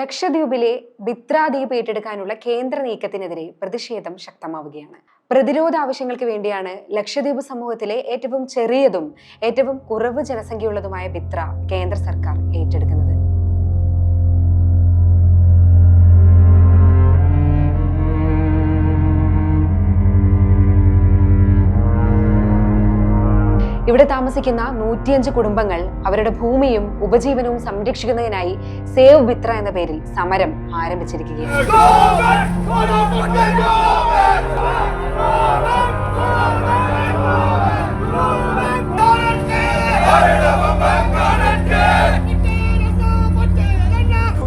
ലക്ഷദ്വീപിലെ ബിത്രാദ്വീപ് ഏറ്റെടുക്കാനുള്ള കേന്ദ്ര നീക്കത്തിനെതിരെ പ്രതിഷേധം ശക്തമാവുകയാണ്. പ്രതിരോധ ആവശ്യങ്ങൾക്ക് വേണ്ടിയാണ് ലക്ഷദ്വീപ് സമൂഹത്തിലെ ഏറ്റവും ചെറിയതും ഏറ്റവും കുറവ് ജനസംഖ്യയുള്ളതുമായ ബിത്ര കേന്ദ്ര സർക്കാർ ഏറ്റെടുക്കുന്നത്. ഇവിടെ താമസിക്കുന്ന നൂറ്റിയഞ്ച് കുടുംബങ്ങൾ അവരുടെ ഭൂമിയും ഉപജീവനവും സംരക്ഷിക്കുന്നതിനായി സേവ് ബിത്ര എന്ന പേരിൽ സമരം ആരംഭിച്ചിരിക്കുകയാണ്.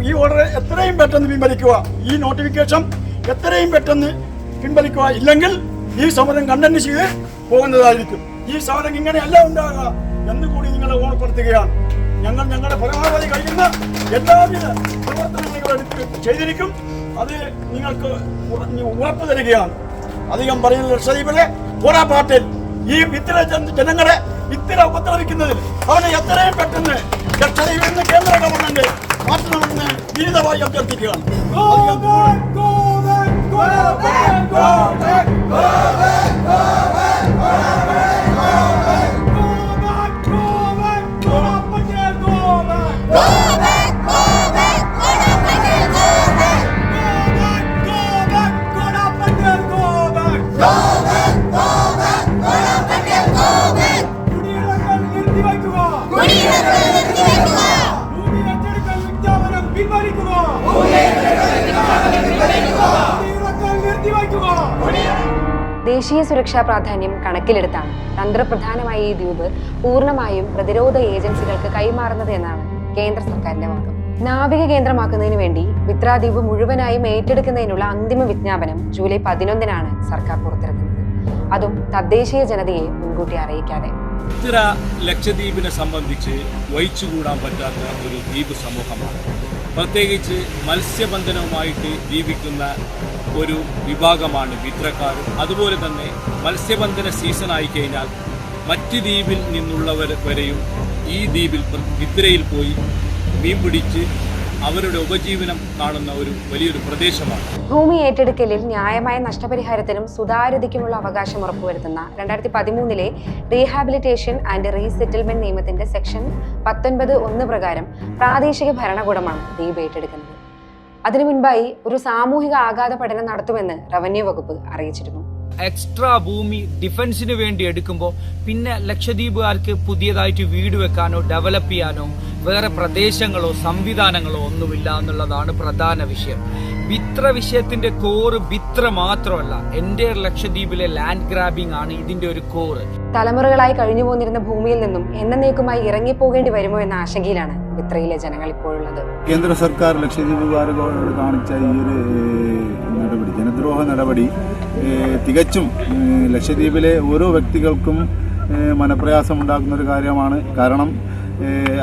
ഈ എത്രയും പെട്ടെന്ന് പിൻവലിക്കുക. ഈ നോട്ടിഫിക്കേഷൻ എത്രയും പെട്ടെന്ന് പിൻവലിക്കുക. ഇല്ലെങ്കിൽ ഈ സമരം കണ്ടന്റ് ചെയ്ത് പോകുന്നതായിരിക്കും. ഈ സാധനം ഇങ്ങനെയല്ല ഉണ്ടാകുക എന്ന് കൂടി നിങ്ങളെ ഓർപ്പെടുത്തുകയാണ് ഞങ്ങൾ ഞങ്ങളുടെ പരമാവധി കഴിയുന്ന എല്ലാവിധ പ്രവർത്തനങ്ങളും എടുത്ത് ചെയ്തിരിക്കും അത് നിങ്ങൾക്ക് ഉറപ്പ് തരികയാണ് അധികം പറയുന്ന ലക്ഷദ്വീപിലെ പോരാപ്പാട്ടിൽ ഈ ഇത്തര ജനങ്ങളെ ഇത്തര ഉപദ്രവിക്കുന്നതിൽ അവനെ എത്രയും പെട്ടെന്ന് ലക്ഷദ്വീപിൽ നിന്ന് കേന്ദ്ര ഗവൺമെന്റ് മാറ്റണമെന്ന് വിനീതമായി അഭ്യർത്ഥിക്കുകയാണ് ദേശീയ സുരക്ഷാ പ്രാധാന്യം കണക്കിലെടുത്താണ് തന്ത്രപ്രധാനമായ ഈ ദ്വീപ് പൂർണമായും പ്രതിരോധ ഏജൻസികൾക്ക് കൈമാറുന്നത് എന്നാണ് കേന്ദ്ര സർക്കാരിന്റെ വാദം. നാവിക കേന്ദ്രമാക്കുന്നതിന് വേണ്ടി മിത്രാദ്വീപ് മുഴുവനായും ഏറ്റെടുക്കുന്നതിനുള്ള അന്തിമ വിജ്ഞാപനം ജൂലൈ പതിനൊന്നിനാണ് സർക്കാർ പുറത്തിറക്കുന്നത്. അതും തദ്ദേശീയ ജനതയെ മുൻകൂട്ടി അറിയിക്കാതെ. ഇത്ര ലക്ഷദ്വീപിനെ സംബന്ധിച്ച് വഹിച്ചുകൂടാൻ പറ്റാത്ത ഒരു ദ്വീപ് സമൂഹമാണ്. പ്രത്യേകിച്ച് മത്സ്യബന്ധനവുമായിട്ട് ജീവിക്കുന്ന ഒരു വിഭാഗമാണ് വിത്രക്കാർ അതുപോലെ തന്നെ മത്സ്യബന്ധന സീസൺ ആയി കഴിഞ്ഞാൽ മറ്റ് ദ്വീപിൽ നിന്നുള്ളവർ വരെയും ഈ ദ്വീപിൽ വിത്രയിൽ പോയി മീൻ പിടിച്ച് അവരുടെ ഉപജീവനം കാണുന്ന ഒരു വലിയൊരു പ്രദേശമാണ്. ഭൂമി ഏറ്റെടുക്കലിൽ ന്യായമായ നഷ്ടപരിഹാരത്തിനും സുതാര്യതയ്ക്കുമുള്ള അവകാശം ഉറപ്പുവരുത്തുന്ന രണ്ടായിരത്തി പതിമൂന്നിലെ റീഹാബിലിറ്റേഷൻ ആൻഡ് റീസെറ്റിൽമെന്റ് നിയമത്തിന്റെ സെക്ഷൻ പത്തൊൻപത് ഒന്ന് പ്രകാരം പ്രാദേശിക ഭരണകൂടമാണ് ദ്വീപ് ഏറ്റെടുക്കുന്നത്. അതിനു മുൻപായി ഒരു സാമൂഹിക ആഘാത പഠനം നടത്തുമെന്ന് റവന്യൂ വകുപ്പ് അറിയിച്ചിരുന്നു. എക്സ്ട്രാ ഭൂമി ഡിഫൻസിന് വേണ്ടി എടുക്കുമ്പോൾ പിന്നെ ലക്ഷദ്വീപുകാർക്ക് പുതിയതായിട്ട് വീട് വെക്കാനോ ഡെവലപ്പ് ചെയ്യാനോ വേറെ പ്രദേശങ്ങളോ സംവിധാനങ്ങളോ ഒന്നുമില്ല എന്നുള്ളതാണ് പ്രധാന വിഷയം. ബിത്ര വിഷയത്തിന്റെ കോറ് ബിത്ര മാത്രമല്ല എന്റെ ലക്ഷദ്വീപിലെ ലാൻഡ് ഗ്രാബിംഗ് ആണ് ഇതിന്റെ ഒരു കോറ് തലമുറകളായി കഴിഞ്ഞു പോന്നിരുന്ന ഭൂമിയിൽ നിന്നും എന്നേക്കുമായി ഇറങ്ങിപ്പോകേണ്ടി വരുമോ എന്ന ആശങ്കയിലാണ് ബിത്രയിലെ ജനങ്ങൾ ഇപ്പോഴുള്ളത്. കേന്ദ്ര സർക്കാർ ലക്ഷദ്വീപുകാരോട് കാണിച്ച ഈ ഒരു നടപടി. ജനദ്രോഹ നടപടി തികച്ചും ലക്ഷദ്വീപിലെ ഓരോ വ്യക്തികൾക്കും മനപ്രയാസമുണ്ടാക്കുന്ന മനപ്രയാസം ഉണ്ടാക്കുന്ന ഒരു കാര്യമാണ്. കാരണം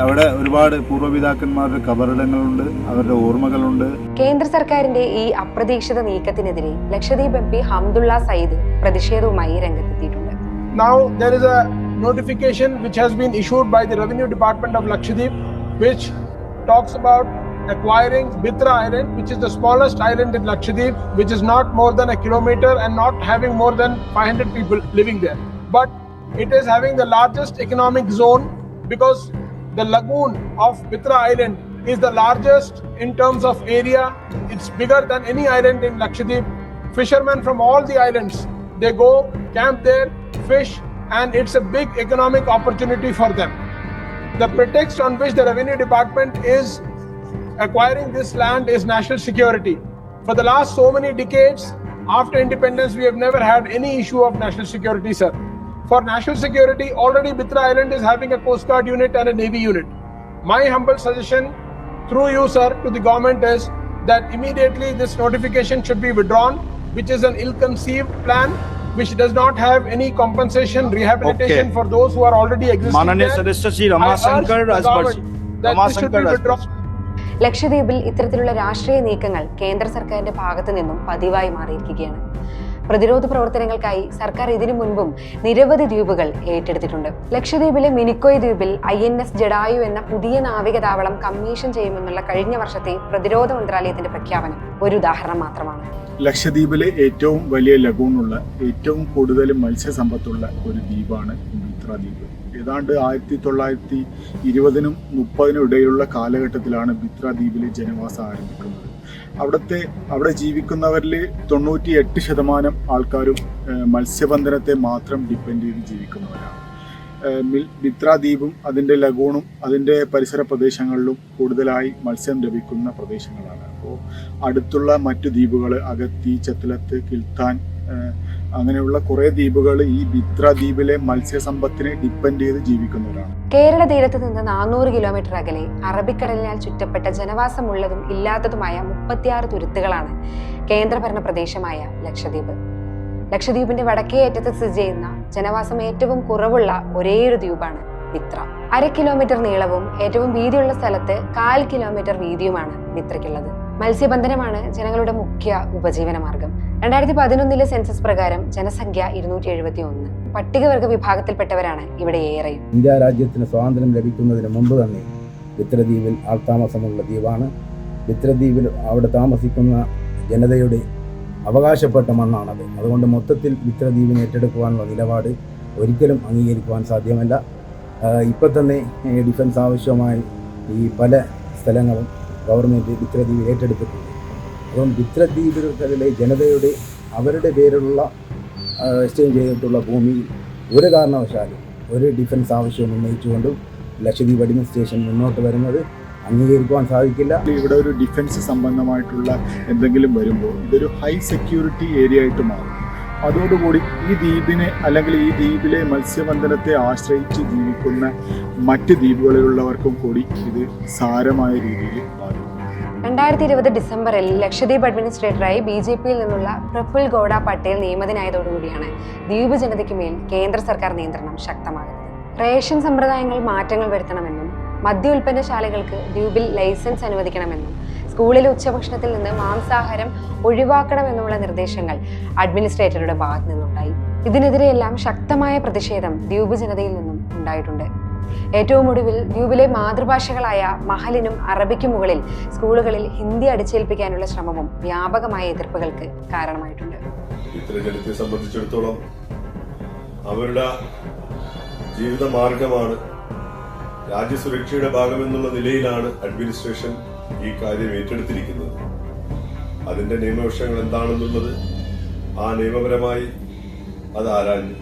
അവിടെ ഒരുപാട് പൂർവപിതാക്കന്മാരുടെ കബറിടങ്ങളുണ്ട് അവരുടെ ഓർമ്മകളുണ്ട്. കേന്ദ്ര സർക്കാരിന്റെ ഈ അപ്രതീക്ഷിത നീക്കത്തിനെതിരെ ലക്ഷദ്വീപ് എം പി ഹംദുള്ള സയ്യിദ് പ്രതിഷേധവുമായി രംഗത്തെത്തിയിട്ടുണ്ട്. Now there is a notification which has been issued by the Revenue Department of Lakshadweep, which talks about acquiring Bitra Island, which is the smallest island in Lakshadweep, which is not more than a kilometer and not having more than 500 people living there. But it is having the largest economic zone because the lagoon of Bitra Island is the largest in terms of area. It's bigger than any island in Lakshadweep. Fishermen from all the islands they go camp there, fish, and it's a big economic opportunity for them. The pretext on which the revenue department is acquiring this land is national security. For the last so many decades, after independence, we have never had any issue of national security, sir. For national security, already Bitra Island is having a Coast Guard unit and a Navy unit. My humble suggestion through you, sir, to the government is that immediately this notification should be withdrawn, which is an ill conceived plan which does not have any compensation rehabilitation okay. for those who are already existing. Mananiya Solicitor Ji Ramasankar Ramasankar ലക്ഷദ്വീപിൽ ഇത്തരത്തിലുള്ള രാഷ്ട്രീയ നീക്കങ്ങൾ കേന്ദ്ര സർക്കാരിന്റെ ഭാഗത്തു നിന്നും പതിവായി മാറിയിരിക്കുകയാണ്. പ്രതിരോധ പ്രവർത്തനങ്ങൾക്കായി സർക്കാർ ഇതിനു മുൻപും നിരവധി ദ്വീപുകൾ ഏറ്റെടുത്തിട്ടുണ്ട്. ലക്ഷദ്വീപിലെ മിനിക്കോയ് ദ്വീപിൽ ഐ എൻ എസ് ജഡായു എന്ന പുതിയ നാവിക താവളം കമ്മീഷൻ ചെയ്യുമെന്നുള്ള കഴിഞ്ഞ വർഷത്തെ പ്രതിരോധ മന്ത്രാലയത്തിന്റെ പ്രഖ്യാപനം ഒരു ഉദാഹരണം മാത്രമാണ്. ലക്ഷദ്വീപിലെ ഏറ്റവും വലിയ ലഗൂണുള്ള ഏറ്റവും കൂടുതൽ മത്സ്യസമ്പത്തുള്ള ഒരു ദ്വീപാണ് മിത്ര ദ്വീപ് ഏതാണ്ട് ആയിരത്തി തൊള്ളായിരത്തി ഇരുപതിനും മുപ്പതിനും ഇടയിലുള്ള കാലഘട്ടത്തിലാണ് ബിത്ര ദ്വീപിലെ ജനവാസം ആരംഭിക്കുന്നത്. അവിടുത്തെ അവിടെ ജീവിക്കുന്നവരിൽ തൊണ്ണൂറ്റി എട്ട് ശതമാനം ആൾക്കാരും മത്സ്യബന്ധനത്തെ മാത്രം ഡിപ്പെൻഡ് ചെയ്ത് ജീവിക്കുന്നവരാണ്. ബിത്ര ദ്വീപും അതിന്റെ ലഗൂണും അതിന്റെ പരിസര പ്രദേശങ്ങളിലും കൂടുതലായി മത്സ്യം ലഭിക്കുന്ന പ്രദേശങ്ങളാണ്. അപ്പോൾ അടുത്തുള്ള മറ്റു ദ്വീപുകൾ അഗത്തി ചത്തലത്ത് കിൽത്താൻ അങ്ങനെയുള്ള കുറെ ദ്വീപുകൾ ഈ ബിത്ര ദ്വീപിലെ മത്സ്യസമ്പത്തിനെ ഡിപ്പെൻഡ് ചെയ്ത് ജീവിക്കുന്നവരാണ്. കേരള തീരത്ത് നിന്ന് നാനൂറ് കിലോമീറ്റർ അകലെ അറബിക്കടലിനാൽ ചുറ്റപ്പെട്ട ജനവാസമുള്ളതും ഇല്ലാത്തതുമായ മുപ്പത്തിയാറ് തുരുത്തുകളാണ് കേന്ദ്രഭരണ പ്രദേശമായ ലക്ഷദ്വീപ്. ലക്ഷദ്വീപിന്റെ വടക്കേ അറ്റത്ത് സ്ഥിതി ചെയ്യുന്ന ജനവാസം ഏറ്റവും കുറവുള്ള ഒരേയൊരു ദ്വീപാണ് ബിത്ര. അര കിലോമീറ്റർ നീളവും ഏറ്റവും വീതിയുള്ള സ്ഥലത്ത് കാൽ കിലോമീറ്റർ വീതിയുമാണ് ബിത്രയ്ക്കുള്ളത്. മത്സ്യബന്ധനമാണ് ജനങ്ങളുടെ മുഖ്യ ഉപജീവന മാർഗം രണ്ടായിരത്തി പതിനൊന്നിലെ സെൻസസ് പ്രകാരം ജനസംഖ്യ ഇരുന്നൂറ്റി എഴുപത്തി ഒന്ന് പട്ടികവർഗ വിഭാഗത്തിൽപ്പെട്ടവരാണ് ഇവിടെ ഏറെയും. ഇന്ത്യ രാജ്യത്തിന് സ്വാതന്ത്ര്യം ലഭിക്കുന്നതിന് മുമ്പ് തന്നെ ബിത്രദ്വീപിൽ ആൾത്താമസമുള്ള ദ്വീപാണ്. ബിത്രദ്വീപിൽ അവിടെ താമസിക്കുന്ന ജനതയുടെ അവകാശപ്പെട്ട മണ്ണാണത്. അതുകൊണ്ട് മൊത്തത്തിൽ ബിത്രദ്വീപിനെ ഏറ്റെടുക്കുവാനുള്ള നിലപാട് ഒരിക്കലും അംഗീകരിക്കുവാൻ സാധ്യമല്ല. ഇപ്പം തന്നെ ഡിഫൻസ് ആവശ്യമായി ഈ പല സ്ഥലങ്ങളും ഗവൺമെന്റ് ബിത്രദ്വീപിൽ ഏറ്റെടുത്തിട്ടുണ്ട്. അതുകൊണ്ട് ചിത്രദ്വീപുകളിലെ ജനതയുടെ അവരുടെ പേരിലുള്ള എക്സ്ചേഞ്ച് ചെയ്തിട്ടുള്ള ഭൂമി ഒരു കാരണവശാലും ഒരു ഡിഫൻസ് ആവശ്യം ഉന്നയിച്ചുകൊണ്ടും ലക്ഷദ്വീപ് അഡ്മിനിസ്ട്രേഷൻ മുന്നോട്ട് വരുന്നത് അംഗീകരിക്കുവാൻ സാധിക്കില്ല. ഇവിടെ ഒരു ഡിഫൻസ് സംബന്ധമായിട്ടുള്ള എന്തെങ്കിലും വരുമ്പോൾ ഇതൊരു ഹൈ സെക്യൂരിറ്റി ഏരിയ ആയിട്ട് മാറും. അതോടുകൂടി ഈ ദ്വീപിനെ അല്ലെങ്കിൽ ഈ ദ്വീപിലെ മത്സ്യബന്ധനത്തെ ആശ്രയിച്ച് ജീവിക്കുന്ന മറ്റ് ദ്വീപുകളിലുള്ളവർക്കും കൂടി ഇത് സാരമായ രീതിയിൽ ബാധിക്കും. രണ്ടായിരത്തി ഇരുപത് ഡിസംബറിൽ ലക്ഷദ്വീപ് അഡ്മിനിസ്ട്രേറ്ററായി ബി ജെ പിയിൽ നിന്നുള്ള പ്രഫുൽ ഗൌഡ പട്ടേൽ നിയമിതനായതോടുകൂടിയാണ് ദ്വീപ് ജനതയ്ക്ക് മേൽ കേന്ദ്ര സർക്കാർ നിയന്ത്രണം ശക്തമാകുന്നത്. റേഷൻ സമ്പ്രദായങ്ങൾ മാറ്റങ്ങൾ വരുത്തണമെന്നും മദ്യ ഉൽപ്പന്നശാലകൾക്ക് ദ്വീപിൽ ലൈസൻസ് അനുവദിക്കണമെന്നും സ്കൂളിലെ ഉച്ചഭക്ഷണത്തിൽ നിന്ന് മാംസാഹാരം ഒഴിവാക്കണമെന്നുമുള്ള നിർദ്ദേശങ്ങൾ അഡ്മിനിസ്ട്രേറ്ററുടെ ഭാഗത്തു നിന്നുണ്ടായി. ഇതിനെതിരെയെല്ലാം ശക്തമായ പ്രതിഷേധം ദ്വീപ് ജനതയിൽ നിന്നും ഉണ്ടായിട്ടുണ്ട്. ഏറ്റവും ഒടുവിൽ ദ്വീപിലെ മാതൃഭാഷകളായ മഹലിനും അറബിക്കും മുകളിൽ സ്കൂളുകളിൽ ഹിന്ദി അടിച്ചേൽപ്പിക്കാനുള്ള ശ്രമവും വ്യാപകമായ എതിർപ്പുകൾക്ക് കാരണമായിട്ടുണ്ട്. ഇത്ര ജനത്തെ സംബന്ധിച്ചിടത്തോളം അവരുടെ ജീവിത മാർഗമാണ് രാജ്യസുരക്ഷയുടെ ഭാഗമെന്നുള്ള നിലയിലാണ് അഡ്മിനിസ്ട്രേഷൻ ഈ കാര്യം ഏറ്റെടുത്തിരിക്കുന്നത്. അതിന്റെ നിയമവശങ്ങൾ എന്താണെന്നുള്ളത് ആ നിയമപരമായി അത് ആരാഞ്ഞു.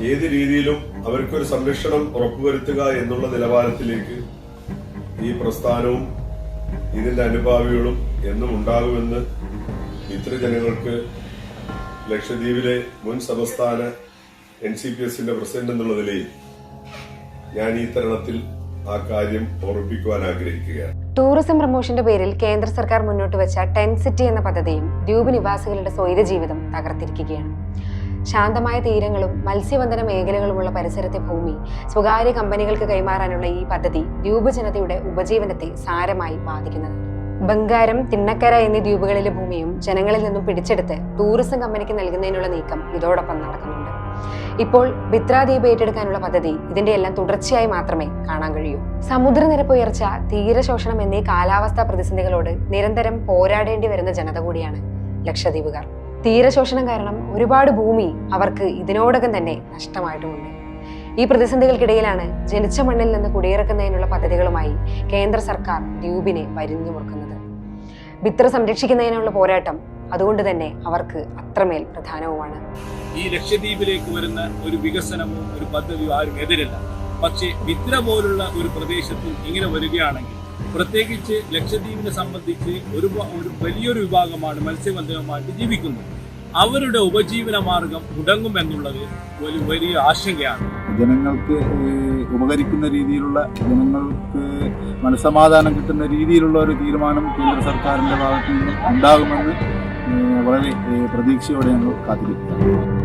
ഏത് രീതിയിലും അവർക്കൊരു സംരക്ഷണം ഉറപ്പുവരുത്തുക എന്നുള്ള നിലവാരത്തിലേക്ക് ഈ പ്രസ്ഥാനവും ഇതിന്റെ അനുഭാവികളും എന്നും ഉണ്ടാകുമെന്ന് മിത്രജനങ്ങൾക്ക് ലക്ഷദ്വീപിലെ മുൻ സംസ്ഥാന എൻ സി പി എസിന്റെ പ്രസിഡന്റ് എന്നുള്ള നിലയിൽ ഞാൻ ഈ തരണത്തിൽ ആ കാര്യം ഓർമ്മിപ്പിക്കുവാൻ ആഗ്രഹിക്കുകയാണ്. ടൂറിസം പ്രമോഷന്റെ പേരിൽ കേന്ദ്ര സർക്കാർ മുന്നോട്ട് വെച്ച ടെൻ സിറ്റി എന്ന പദ്ധതിയും ദ്വീപ് നിവാസികളുടെ സ്വൈര ജീവിതം തകർത്തിരിക്കുകയാണ്. ശാന്തമായ തീരങ്ങളും മത്സ്യബന്ധന മേഖലകളുമുള്ള പരിസരത്തെ ഭൂമി സ്വകാര്യ കമ്പനികൾക്ക് കൈമാറാനുള്ള ഈ പദ്ധതി ദ്വീപ് ജനതയുടെ ഉപജീവനത്തെ സാരമായി ബാധിക്കുന്നത്. ബംഗാരം തിണ്ണക്കര എന്നീ ദ്വീപുകളിലെ ഭൂമിയും ജനങ്ങളിൽ നിന്നും പിടിച്ചെടുത്ത് ടൂറിസം കമ്പനിക്ക് നൽകുന്നതിനുള്ള നീക്കം ഇതോടൊപ്പം നടക്കുന്നുണ്ട്. ഇപ്പോൾ ബിത്ര ദ്വീപ് ഏറ്റെടുക്കാനുള്ള പദ്ധതി ഇതിന്റെ എല്ലാം തുടർച്ചയായി മാത്രമേ കാണാൻ കഴിയൂ. സമുദ്രനിരപ്പ് ഉയർച്ച തീരശോഷണം എന്നീ കാലാവസ്ഥാ പ്രതിസന്ധികളോട് നിരന്തരം പോരാടേണ്ടി വരുന്ന ജനത കൂടിയാണ് ലക്ഷദ്വീപുകാർ. തീരശോഷണം കാരണം ഒരുപാട് ഭൂമി അവർക്ക് ഇതിനോടകം തന്നെ നഷ്ടമായിട്ടുമുണ്ട്. ഈ പ്രതിസന്ധികൾക്കിടയിലാണ് ജനിച്ച മണ്ണിൽ നിന്ന് കുടിയിറക്കുന്നതിനുള്ള പദ്ധതികളുമായി കേന്ദ്ര സർക്കാർ ദ്വീപിനെ വരിഞ്ഞു മുറുക്കുന്നത്. വിത്ര സംരക്ഷിക്കുന്നതിനുള്ള പോരാട്ടം അതുകൊണ്ട് തന്നെ അവർക്ക് അത്രമേൽ പ്രധാനവുമാണ്. ഈ ലക്ഷദ്വീപിലേക്ക് വരുന്ന ഒരു വികസനമോ ഒരു പദ്ധതിയോ ആരും എതിരല്ല. പക്ഷേ വിത്ര പോലുള്ള ഒരു പ്രദേശത്തിൽ ഇങ്ങനെ വരികയാണെങ്കിൽ പ്രത്യേകിച്ച് ലക്ഷദ്വീപിനെ സംബന്ധിച്ച് ഒരു ഒരു വലിയൊരു വിഭാഗമാണ് മത്സ്യബന്ധനവുമായിട്ട് ജീവിക്കുന്നത്. അവരുടെ ഉപജീവന മാർഗം മുടങ്ങുമെന്നുള്ളത് ഒരു വലിയ ആശങ്കയാണ്. ജനങ്ങൾക്ക് ഉപകരിക്കുന്ന രീതിയിലുള്ള ജനങ്ങൾക്ക് മനസമാധാനം കിട്ടുന്ന രീതിയിലുള്ള ഒരു തീരുമാനം കേന്ദ്ര സർക്കാരിന്റെ ഭാഗത്തു നിന്ന് ഉണ്ടാകുമെന്ന് വളരെ പ്രതീക്ഷയോടെ ഞങ്ങൾ കാത്തിരിക്കുകയാണ്.